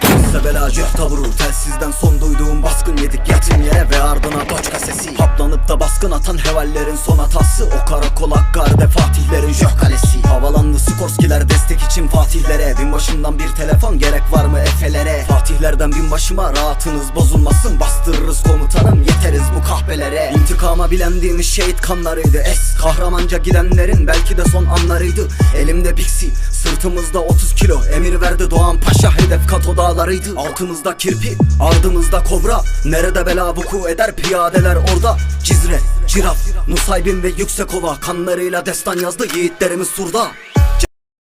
Kimse bela cepte vurur Telsizden son duyduğum baskın yedik. Yatın yere ve ardına doçka sesi. Haplanıp da baskın atan hevallerin son hatası. O karakol Hakkari'de Fatihlerin jök kalesi. Havalandı Skorskiler destek için Fatihlere. Binbaşından bir telefon gerek var mı Efe'lere? Fatihlerden binbaşıma rahatınız bozulmasın. Bastırırız komutanım yeteriz bu kahvelere İntikama bilendiğimiz şehit kanlarıydı. Es kahramanca gidenlerin belki de son anlarıydı. Elimde biksi sırtımızda 30 kilo. Emir verdi Doğan Paşa hedef Kato dağlarıydı. Altımızda kirpi ardımızda kobra. Nerede bela vuku eder piyadeler orada. Cizre, Ciraf, Nusaybin ve Yüksekova Kanlarıyla destan yazdı. Yiğitlerimiz surda